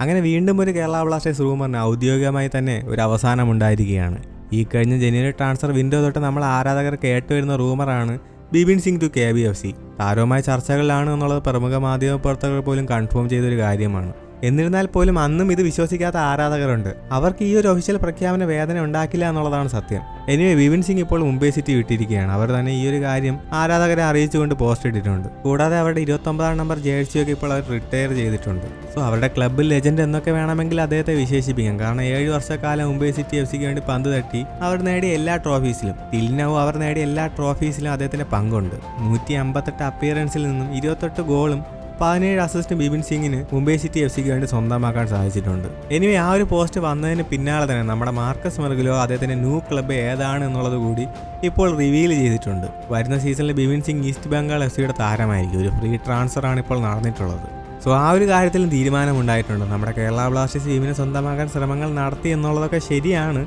അങ്ങനെ വീണ്ടും ഒരു കേരള ബ്ലാസ്റ്റേഴ്സ് റൂമറിന് ഔദ്യോഗികമായി തന്നെ ഒരു അവസാനം ഉണ്ടായിരിക്കുകയാണ്. ഈ കഴിഞ്ഞ ജനുവരി ട്രാൻസ്ഫർ വിൻഡോ തൊട്ട് നമ്മൾ ആരാധകർ കേട്ടുവരുന്ന റൂമറാണ് Bibin Singh to K B F C. താരവുമായ ചർച്ചകളിലാണ് എന്നുള്ളത് പ്രമുഖ മാധ്യമ പ്രവർത്തകർ പോലും കൺഫേം ചെയ്തൊരു കാര്യമാണ്. എന്നിരുന്നാൽ പോലും അന്നും ഇത് വിശ്വസിക്കാത്ത ആരാധകരുണ്ട്. അവർക്ക് ഈ ഒരു ഒഫീഷ്യൽ പ്രഖ്യാപന വേദന ഉണ്ടാക്കില്ല എന്നുള്ളതാണ് സത്യം. എനിവേ വിപിൻ സിംഗ് ഇപ്പോൾ മുംബൈ സിറ്റി വിട്ടിരിക്കുകയാണ്. അവർ തന്നെ ഈ ഒരു കാര്യം ആരാധകരെ അറിയിച്ചുകൊണ്ട് പോസ്റ്റ് ഇട്ടിട്ടുണ്ട്. കൂടാതെ അവരുടെ ഇരുപത്തൊമ്പതാം നമ്പർ ജേഴ്സിയൊക്കെ ഇപ്പോൾ അവർ റിട്ടയർ ചെയ്തിട്ടുണ്ട്. സോ അവരുടെ ക്ലബ്ബിൽ ലെജൻഡ് എന്നൊക്കെ വേണമെങ്കിൽ അദ്ദേഹത്തെ വിശേഷിപ്പിക്കാം. കാരണം ഏഴ് വർഷക്കാലം മുംബൈ സിറ്റി എഫ് സിക്ക് വേണ്ടി പന്ത് തട്ടി അവർ നേടിയ എല്ലാ ട്രോഫീസിലും ടിൽനവും അവർ നേടിയ എല്ലാ ട്രോഫീസിലും അദ്ദേഹത്തിന്റെ പങ്കുണ്ട്. നൂറ്റി അമ്പത്തെട്ട് അപ്പിയറൻസിൽ നിന്നും ഇരുപത്തെട്ട് ഗോളും പതിനേഴ് അസിസ്റ്റ് ബിപിൻ സിംഗിന് മുംബൈ സിറ്റി എഫ് സിക്ക് വേണ്ടി സ്വന്തമാക്കാൻ സാധിച്ചിട്ടുണ്ട്. എനിവേ ആ ഒരു പോസ്റ്റ് വന്നതിന് പിന്നാലെ തന്നെ നമ്മുടെ മാർക്കസ് മെർഗിലോ അദ്ദേഹത്തിന്റെ ന്യൂ ക്ലബ്ബ് ഏതാണ് എന്നുള്ളത് കൂടി ഇപ്പോൾ റിവീൽ ചെയ്തിട്ടുണ്ട്. വരുന്ന സീസണിൽ ബിപിൻ സിംഗ് ഈസ്റ്റ് ബംഗാൾ എഫ് സിയുടെ താരമായിരിക്കും. ഒരു ഫ്രീ ട്രാൻസ്ഫർ ആണ് ഇപ്പോൾ നടന്നിട്ടുള്ളത്. സോ ആ ഒരു കാര്യത്തിലും തീരുമാനമുണ്ടായിട്ടുണ്ട്. നമ്മുടെ കേരള ബ്ലാസ്റ്റേഴ്സ് ടീമിനെ സ്വന്തമാക്കാൻ ശ്രമങ്ങൾ നടത്തി എന്നുള്ളതൊക്കെ ശരിയാണ്.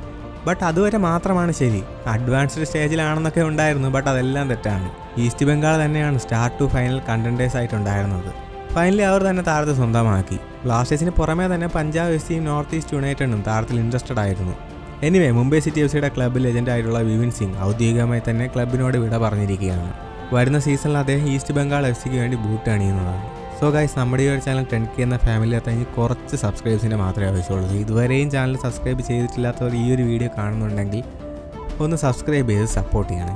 ബട്ട് അതുവരെ മാത്രമാണ് ശരി. അഡ്വാൻസ്ഡ് സ്റ്റേജിലാണെന്നൊക്കെ ഉണ്ടായിരുന്നു ബട്ട് അതെല്ലാം തെറ്റാണ്. ഈസ്റ്റ് ബംഗാൾ തന്നെയാണ് സ്റ്റാർട്ട് ടു ഫൈനൽ കണ്ടന്റേഴ്സ് ആയിട്ടുണ്ടായിരുന്നത്. ഫൈനലി അവർ തന്നെ താരത്തെ സ്വന്തമാക്കി. ബ്ലാസ്റ്റേഴ്സിന് പുറമേ തന്നെ പഞ്ചാബ് എഫ് സിയും നോർത്ത് ഈസ്റ്റ് യുണൈറ്റഡും താരത്തിൽ ഇൻട്രസ്റ്റഡ് ആയിരുന്നു. എനിവേ മുംബൈ സിറ്റി എഫ് സിയുടെ ക്ലബ് ആയിട്ടുള്ള വിവിൻ സിംഗ് ഔദ്യോഗികമായി തന്നെ ക്ലബിനോട് വിട പറഞ്ഞിരിക്കുകയാണ്. വരുന്ന സീസണിൽ അദ്ദേഹം ഈസ്റ്റ് ബംഗാൾ എഫ് സിക്ക് വേണ്ടി ബൂട്ട് അണിയുന്നതാണ്. സോ ഗൈസ് നമ്മുടെ ഈ ഒരു ചാനൽ ടെൻ കെ എന്ന ഫാമിലി അകത്ത് കഴിഞ്ഞ് കുറച്ച് സബ്സ്ക്രൈബ്സിന്റെ മാത്രമേ ആവശ്യമുള്ളൂ. ഇതുവരെയും ചാനൽ സബ്സ്ക്രൈബ് ചെയ്തിട്ടില്ലാത്തവർ ഈ ഒരു വീഡിയോ കാണുന്നുണ്ടെങ്കിൽ ഒന്ന് സബ്സ്ക്രൈബ് ചെയ്ത് സപ്പോർട്ട് ചെയ്യണേ.